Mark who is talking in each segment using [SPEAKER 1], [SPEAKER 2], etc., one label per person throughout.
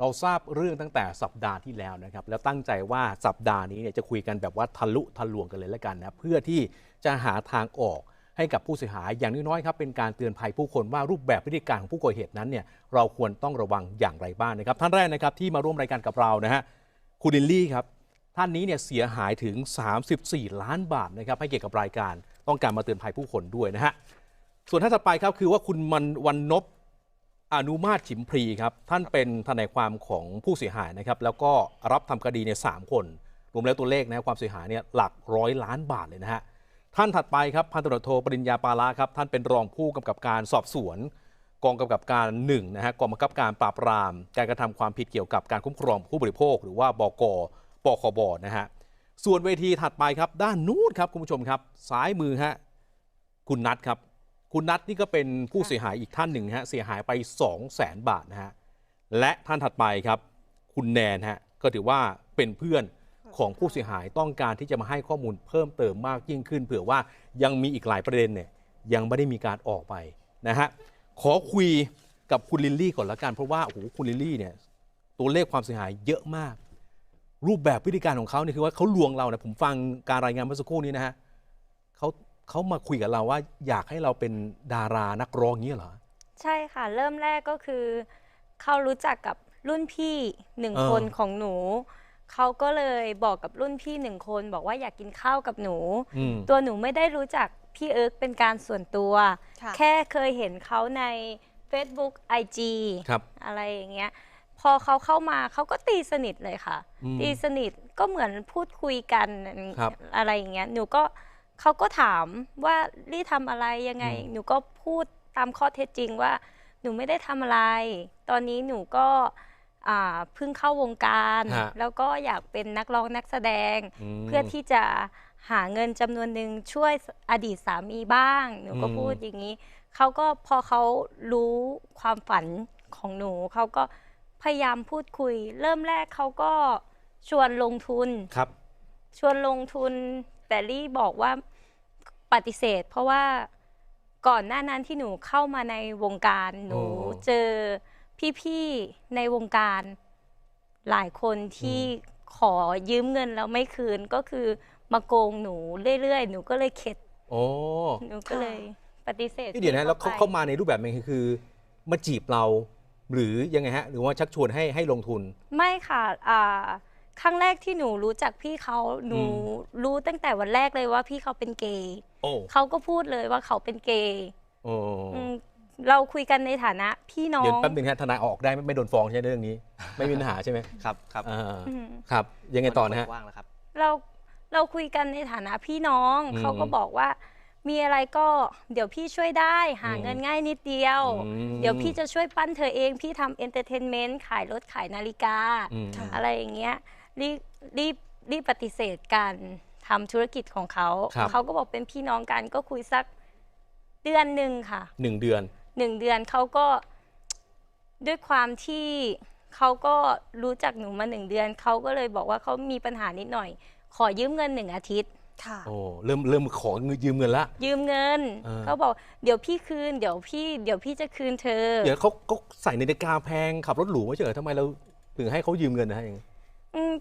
[SPEAKER 1] เราทราบเรื่องตั้งแต่สัปดาห์ที่แล้วนะครับ แล้วตั้งใจว่าสัปดาห์นี้เนี่ยจะคุยกันแบบว่าทะลุทะลวงกันเลยแล้วกันนะ เพื่อที่จะหาทางออกให้กับผู้เสียหายอย่างน้อยๆครับเป็นการเตือนภัยผู้คนว่ารูปแบบพฤติการของผู้ก่อเหตุนั้นเนี่ยเราควรต้องระวังอย่างไรบ้างนะครับ ท่านแรกนะครับที่มาร่วมรายการกับเรานะฮะคุณลิลลี่ครับท่านนี้เนี่ยเสียหายถึง 34 ล้านบาทนะครับให้เกี่ยวกับรายการต้องการมาเตือนภัยผู้คนด้วยนะฮะส่วนท่านถัดไปครับคือว่าคุณมันวันนบ อนุมาตฉิมพรีครับ ท่านเป็นทนายความของผู้เสียหายนะครับ แล้วก็รับทำคดีเนี่ยสามคน รวมแล้วตัวเลขนะความเสียหายเนี่ยหลักร้อยล้านบาทเลยนะฮะ ท่านถัดไปครับพันตำรวจโทปริญญาปาละครับ ท่านเป็นรองผู้กำกับการสอบสวน กองกำกับการหนึ่งนะฮะกองบังคับการปราบปราม การกระทำความผิดเกี่ยวกับการคุ้มครองผู้บริโภค หรือว่าบกปคบนะฮะส่วนเวทีถัดไปครับ ด้านนู้นครับคุณผู้ชมครับซ้ายมือฮะคุณนัทครับ คุณนัทนี่ก็เป็นผู้เสียหายอีกท่านหนึ่งนะฮะเสียหายไป 2 0 0แสนบาทนะฮะและท่านถัดไปครับ คุณแนนฮะก็ถือว่าเป็นเพื่อนของผู้เสียหายต้องการที่จะมาให้ข้อมูลเพิ่มเติมมากยิ่งขึ้น เผื่อว่ายังมีอีกหลายประเด็นเนี่ยยังไม่ได้มีการออกไปนะฮะขอคุยกับคุณลิลลี่ก่อนละกันเพราะว่าโอ้โหคุณลิลลี่เนี่ยตัวเลขความเสียหายเยอะมาก รูปแบบพฤติการของเขาเนี่ยคือว่าเขาลวงเราเนี่ยผมฟังการรายงานเมื่อสักครู่นี้นะฮะ เขาเขามาคุยกับเราว่าอยากให้เราเป็นดารานักร้องอย่างนี้เหรอ
[SPEAKER 2] ใช่ค่ะ เริ่มแรกก็คือ เขารู้จักกับรุ่นพี่หนึ่ง
[SPEAKER 1] เออ
[SPEAKER 2] คนของหนู เขาก็เลยบอกกับรุ่นพี่หนึ่งคนบอกว่าอยากกินข้าวกับหนู
[SPEAKER 1] อืม
[SPEAKER 2] ตัวหนูไม่ได้รู้จักพี่เอิร์กเป็นการส่วนตัว
[SPEAKER 3] ค่ะ
[SPEAKER 2] แค่เคยเห็นเขาใน Facebook IG
[SPEAKER 1] ครับ
[SPEAKER 2] อะไรอย่างเงี้ย พอเขาเข้ามาเขาก็ตีสนิทเลยค่ะ
[SPEAKER 1] อืม
[SPEAKER 2] ตีสนิทก็เหมือนพูดคุยกัน
[SPEAKER 1] ครับ
[SPEAKER 2] อะไรอย่างเงี้ยหนูก็ เขาก็ถามว่าลี่ทำอะไรยังไง
[SPEAKER 1] อืม
[SPEAKER 2] หนูก็พูดตามข้อเท็จจริงว่า หนูไม่ได้ทำอะไร ตอนนี้หนูก็อ่าเพิ่งเข้าวงการ
[SPEAKER 1] ฮะ
[SPEAKER 2] แล้วก็อยากเป็นนักร้องนักแสดง
[SPEAKER 1] ม
[SPEAKER 2] เพื่อที่จะหาเงินจำนวนหนึ่งช่วยอดีตสามีบ้าง หนูก็
[SPEAKER 1] อืม
[SPEAKER 2] พูดอย่างนี้ เขาก็พอเขารู้ความฝันของหนู เขาก็พยายามพูดคุย เริ่มแรกเขาก็ชวนลงทุน
[SPEAKER 1] ครับ
[SPEAKER 2] ชวนลงทุน แต่ลี่บอกว่าปฏิเสธ เพราะว่าก่อนหน้านั้นที่หนูเข้ามาในวงการหนู
[SPEAKER 1] โอ้
[SPEAKER 2] เจอพี่ๆในวงการหลายคนที่ขอยืมเงินแล้วไม่คืนก็คือมาโกงหนูเรื่อยๆ หนูก็เลยเข็ด
[SPEAKER 1] โอ้
[SPEAKER 2] หนูก็เลยปฏิเสธ
[SPEAKER 1] พี่เดี๋ยวนะแล้วเขา
[SPEAKER 2] ไป
[SPEAKER 1] เข้ามาในรูปแบบไหนคือ มาจีบเรา หรือยังไงฮะ หรือว่าชักชวนให้ให้ลงทุน
[SPEAKER 2] ไม่ค่ะอ่า ครั้งแรกที่หนูรู้จักพี่เขาหนู
[SPEAKER 1] อืม
[SPEAKER 2] รู้ตั้งแต่วันแรกเลยว่าพี่เขาเป็นเกย์
[SPEAKER 1] โอ้
[SPEAKER 2] เขาก็พูดเลยว่าเขาเป็นเกย์
[SPEAKER 1] โอ้
[SPEAKER 2] อืมเราคุยกันในฐานะพี่น้อ
[SPEAKER 1] เดี๋ยว
[SPEAKER 2] ง
[SPEAKER 1] แป๊บนึงฮะทนายออกได้ไม่ไม่โดนฟ้องใช่ไหมเรื่องนี้ ไม่มีปัญหาใช่ไหม
[SPEAKER 4] ครับครับ
[SPEAKER 1] อ่า
[SPEAKER 2] อืม
[SPEAKER 1] ครับ ยังไงต่อนะฮะ
[SPEAKER 4] ว่างแล้วครับ
[SPEAKER 2] เราเราคุยกันในฐานะพี่น้อง
[SPEAKER 1] อืม
[SPEAKER 2] เขาก็บอกว่า มีอะไรก็เดี๋ยวพี่ช่วยได้ หา
[SPEAKER 1] อืม
[SPEAKER 2] เงินง่ายนิดเดียว
[SPEAKER 1] อืม
[SPEAKER 2] เดี๋ยวพี่จะช่วยปั้นเธอเอง พี่ทำเอนเตอร์เทนเมนต์ขายรถขายนาฬิกา
[SPEAKER 1] อืม
[SPEAKER 3] ค่ะ
[SPEAKER 2] อะไรอย่างเงี้ย รีบรีบรีบปฏิเสธการทำธุรกิจของเขา
[SPEAKER 1] ครับ
[SPEAKER 2] เขาก็บอกเป็นพี่น้องกันก็คุยสักเดือนหนึ่งค่ะ
[SPEAKER 1] หนึ่งเดือน
[SPEAKER 2] หนึ่งเดือนเขาก็ด้วยความที่เขาก็รู้จักหนูมาหนึ่งเดือน เขาก็เลยบอกว่าเขามีปัญหานิดหน่อย ขอยืมเงินหนึ่งอาทิตย์
[SPEAKER 3] ค่ะ
[SPEAKER 1] โอ้เริ่มเริ่มขอเงินยืมเงินละ
[SPEAKER 2] ยืมเงิน
[SPEAKER 1] เออ
[SPEAKER 2] เขาบอกเดี๋ยวพี่คืน เดี๋ยวพี่เดี๋ยวพี่จะคืนเธอ
[SPEAKER 1] เดี๋ยวเขาเขาใส่นาฬิกาแพงขับรถหรูไม่ใช่เหรอทำไมเราถึงให้เขายืมเงินนะฮะอย่างนี้
[SPEAKER 2] อืม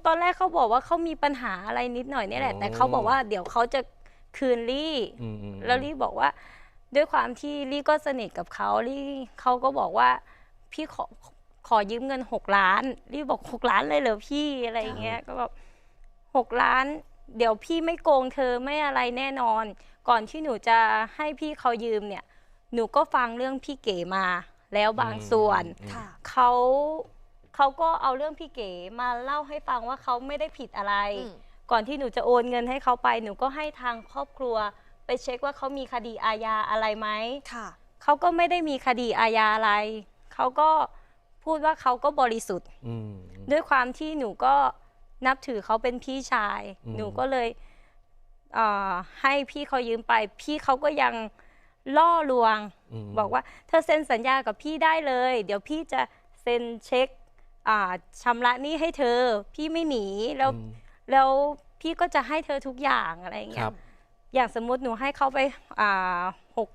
[SPEAKER 2] ตอนแรกเขาบอกว่าเขามีปัญหาอะไรนิดหน่อยนี่แหละ
[SPEAKER 1] อ๋อ
[SPEAKER 2] แต่เขาบอกว่าเดี๋ยวเขาจะคืนลี่
[SPEAKER 1] อืมอืม
[SPEAKER 2] แล้วลี่บอกว่า ด้วยความที่ลี่ก็สนิทกับเขาลี่เขาก็บอกว่าพี่ขอขอยืมเงินหกล้านลี่บอกหกล้านเลยเหรอพี่อะไรอย่างเงี้ยก็แบบหกล้าน เดี๋ยวพี่ไม่โกงเธอไม่อะไรแน่นอน ก่อนที่หนูจะให้พี่เขายืมเนี่ย หนูก็ฟังเรื่องพี่เก๋มา แล้วบางส่วน
[SPEAKER 1] อืม
[SPEAKER 3] ค่ะ
[SPEAKER 2] เขา เขาก็เอาเรื่องพี่เก๋มาเล่าให้ฟังว่าเขาไม่ได้ผิดอะไร
[SPEAKER 3] อืม
[SPEAKER 2] ก่อนที่หนูจะโอนเงินให้เขาไป หนูก็ให้ทางครอบครัว ไปเช็คว่าเขามีคดีอาญาอะไรไหม
[SPEAKER 3] ค่ะ
[SPEAKER 2] เขาก็ไม่ได้มีคดีอาญาอะไร เขาก็พูดว่าเขาก็บริสุทธิ์
[SPEAKER 1] อืม
[SPEAKER 2] ด้วยความที่หนูก็นับถือเขาเป็นพี่ชาย
[SPEAKER 1] อืม
[SPEAKER 2] หนูก็เลยเอ่อให้พี่เขายืมไป พี่เขาก็ยังล่อลวง
[SPEAKER 1] ม
[SPEAKER 2] บอกว่าเธอเซ็นสัญญากับพี่ได้เลย เดี๋ยวพี่จะเซ็นเช็ค อ่าชำระหนี้ให้เธอ พี่ไม่หนีแล้ว
[SPEAKER 1] อืม
[SPEAKER 2] แล้วพี่ก็จะให้เธอทุกอย่างอะไรอย่าง
[SPEAKER 1] ค
[SPEAKER 2] เงี้
[SPEAKER 1] รั
[SPEAKER 2] ย
[SPEAKER 1] บ
[SPEAKER 2] อย่างสมมุติหนูให้เขาไปอ่าหก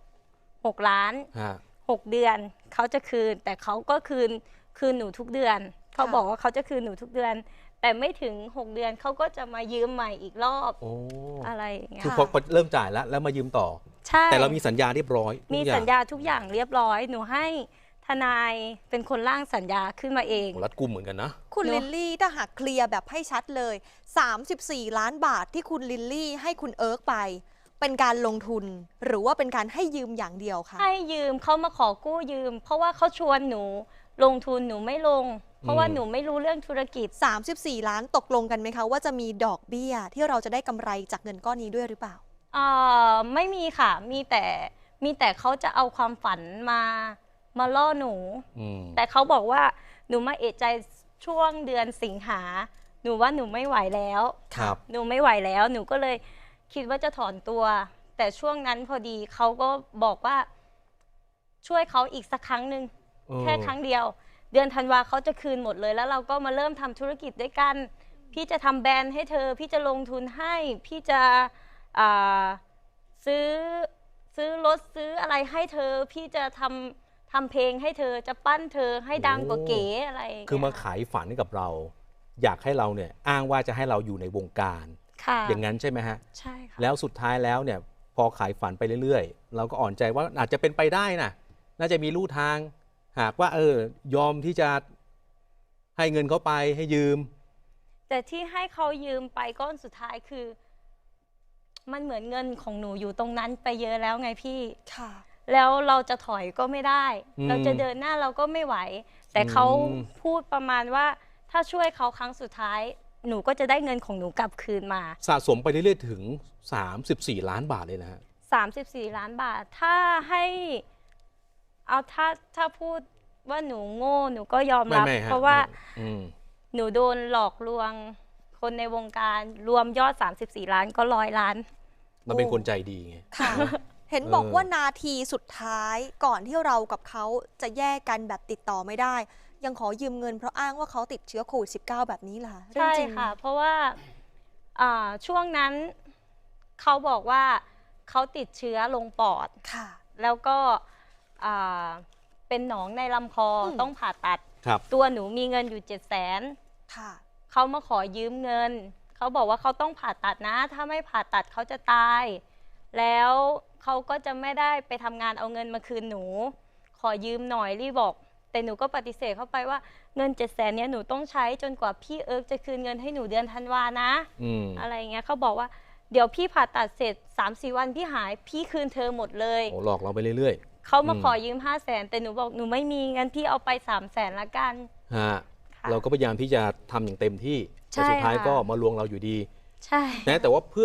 [SPEAKER 2] หกล้าน
[SPEAKER 1] ฮะ
[SPEAKER 2] หกเดือนเขาจะคืน แต่เขาก็คืนคืนหนูทุกเดือนเขา
[SPEAKER 3] ค่ะ
[SPEAKER 2] บอกว่าเขาจะคืนหนูทุกเดือน แต่ไม่ถึง6เดือนเขาก็จะมายืมใหม่อีกรอบ
[SPEAKER 1] โอ้
[SPEAKER 2] อะไรอย่างเงี้ย
[SPEAKER 1] คือพอพอเริ่มจ่ายแล้วแล้วมายืมต่อ
[SPEAKER 2] ใช่
[SPEAKER 1] แต่เรามีสัญญาเรียบร้อยทุก
[SPEAKER 2] มี
[SPEAKER 1] อย่
[SPEAKER 2] สัญญาทุกอย่างเรียบร้อย หนูให้ ทนายเป็นคนร่างสัญญาขึ้นมาเอง
[SPEAKER 1] โอ้รัดกุมเหมือนกันนะ
[SPEAKER 3] คุณ
[SPEAKER 2] เนอะ
[SPEAKER 3] ลิลลี่ถ้าหากเคลียร์แบบให้ชัดเลย 34 ล้านบาทที่คุณลิลลี่ให้คุณเอิร์กไป เป็นการลงทุนหรือว่าเป็นการให้ยืมอย่างเดียวคะ
[SPEAKER 2] ให้ยืมเขามาขอกู้ยืม เพราะว่าเขาชวนหนูลงทุนหนูไม่ลง เพราะว่า
[SPEAKER 1] อืม
[SPEAKER 2] หนูไม่รู้เรื่องธุรกิจ
[SPEAKER 3] 34 ล้านตกลงกันไหมคะ ว่าจะมีดอกเบี้ยที่เราจะได้กำไรจากเงินก้อนนี้ด้วยหรือเปล่า
[SPEAKER 2] เอ่อไม่มีค่ะ มีแต่มีแต่เขาจะเอาความฝันมา มาล่อหนู
[SPEAKER 1] อืม
[SPEAKER 2] แต่เขาบอกว่าหนูมาเอะใจช่วงเดือนสิงหา หนูว่าหนูไม่ไหวแล้ว
[SPEAKER 1] ครับ
[SPEAKER 2] หนูไม่ไหวแล้ว หนูก็เลยคิดว่าจะถอนตัว แต่ช่วงนั้นพอดีเขาก็บอกว่า ช่วยเขาอีกสักครั้งหนึ่ง
[SPEAKER 1] เออ
[SPEAKER 2] แค่ครั้งเดียว เดือนธันวาเขาจะคืนหมดเลย แล้วเราก็มาเริ่มทำธุรกิจด้วยกัน พี่จะทำแบรนด์ให้เธอ พี่จะลงทุนให้ พี่จะอ่าซื้อซื้อรถซื้ออะไรให้เธอ พี่จะทำ ทำเพลงให้เธอจะปั้นเธอให้ดังกว่าเก๋อะไรย่งเงี้ย
[SPEAKER 1] คือมาขายฝันให้กับเรา อยากให้เราเนี่ยอ้างว่าจะให้เราอยู่ในวงการ
[SPEAKER 2] ค่ะ
[SPEAKER 1] อย่างนั้นใช่ไหมฮะ
[SPEAKER 2] ใช่ค่ะ
[SPEAKER 1] แล้วสุดท้ายแล้วเนี่ยพอขายฝันไปเรื่อยๆ เราก็อ่อนใจว่าอาจจะเป็นไปได้นะน่าจะมีลู่ทาง หากว่าเออยอมที่จะให้เงินเขาไปให้ยืม
[SPEAKER 2] แต่ที่ให้เขายืมไปก้อนสุดท้ายคือ มันเหมือนเงินของหนูอยู่ตรงนั้นไปเยอะแล้วไงพี่
[SPEAKER 3] ค่ะ
[SPEAKER 2] แล้วเราจะถอยก็ไม่ได้
[SPEAKER 1] อืม
[SPEAKER 2] เราจะเดินหน้าเราก็ไม่ไหว แต่เขา
[SPEAKER 1] อืม
[SPEAKER 2] พูดประมาณว่าถ้าช่วยเขาครั้งสุดท้าย หนูก็จะได้เงินของหนูกลับคืนมา
[SPEAKER 1] สะสมไปเรื่อยๆถึง 34 ล้านบาทเลยนะฮะ
[SPEAKER 2] 34 ล้านบาท ถ้าให้เอาถ้าถ้าพูดว่าหนูโง่หนูก็ยอม
[SPEAKER 1] ไม่
[SPEAKER 2] รับ
[SPEAKER 1] ไม่ฮะ
[SPEAKER 2] เพราะว่า
[SPEAKER 1] อืม
[SPEAKER 2] หนูโดนหลอกลวง คนในวงการรวมยอด 34 ล้านก็ร้อยล้าน
[SPEAKER 1] เราเป็น
[SPEAKER 3] โอ้
[SPEAKER 1] คนใจดีไง
[SPEAKER 3] ค่ะ เห็นบอก
[SPEAKER 1] เออ
[SPEAKER 3] ว่านาทีสุดท้ายก่อนที่เรากับเขาจะแยกกันแบบติดต่อไม่ได้ ยังขอยืมเงินเพราะอ้างว่าเขาติดเชื้อโควิด -19 แบบนี้ล่ะเรื่อง
[SPEAKER 2] ใช่
[SPEAKER 3] จริง
[SPEAKER 2] ค่ะ เพราะว่าอ่าช่วงนั้นเขาบอกว่าเขาติดเชื้อลงปอด
[SPEAKER 3] ค่ะ
[SPEAKER 2] แล้วก็อ่าเป็นหนองในลำคออ
[SPEAKER 3] ม
[SPEAKER 2] ต้องผ่าตัด
[SPEAKER 1] ครับ
[SPEAKER 2] ตัวหนูมีเงินอยู่เจ็ดแสน
[SPEAKER 3] ค่ะ
[SPEAKER 2] เขามาขอยืมเงิน เขาบอกว่าเขาต้องผ่าตัดนะ ถ้าไม่ผ่าตัดเขาจะตาย แล้ว เขาก็จะไม่ได้ไปทำงานเอาเงินมาคืนหนู ขอยืมหน่อยรีบบอก แต่หนูก็ปฏิเสธเข้าไปว่าเงินเจ็ดแสนเนี้ยหนูต้องใช้จนกว่าพี่เอิร์กจะคืนเงินให้หนูเดือนธันวานะ
[SPEAKER 1] อืม
[SPEAKER 2] อะไรอย่างเงี้ยเขาบอกว่าเดี๋ยวพี่ผ่าตัดเสร็จ3าสี่วันพี่หายพี่คืนเธอหมดเลย
[SPEAKER 1] โอ้หลอกเราไปเรื่อย
[SPEAKER 2] เขามา
[SPEAKER 1] อืม
[SPEAKER 2] ขอยืม5้าแสนแต่หนูบอกหนูไม่มีงั้นพี่เอาไป3ามแสนละกัน
[SPEAKER 1] ๆฮะ
[SPEAKER 2] ค่ะ
[SPEAKER 1] เราก็พยายามที่จะทำอย่างเต็มที่
[SPEAKER 2] ใช่
[SPEAKER 1] แต่สุดท้าย
[SPEAKER 2] ค่ะ
[SPEAKER 1] ก็มาลวงเราอยู่ดี
[SPEAKER 2] ใช่
[SPEAKER 1] นะแต่ว่าเพื่อ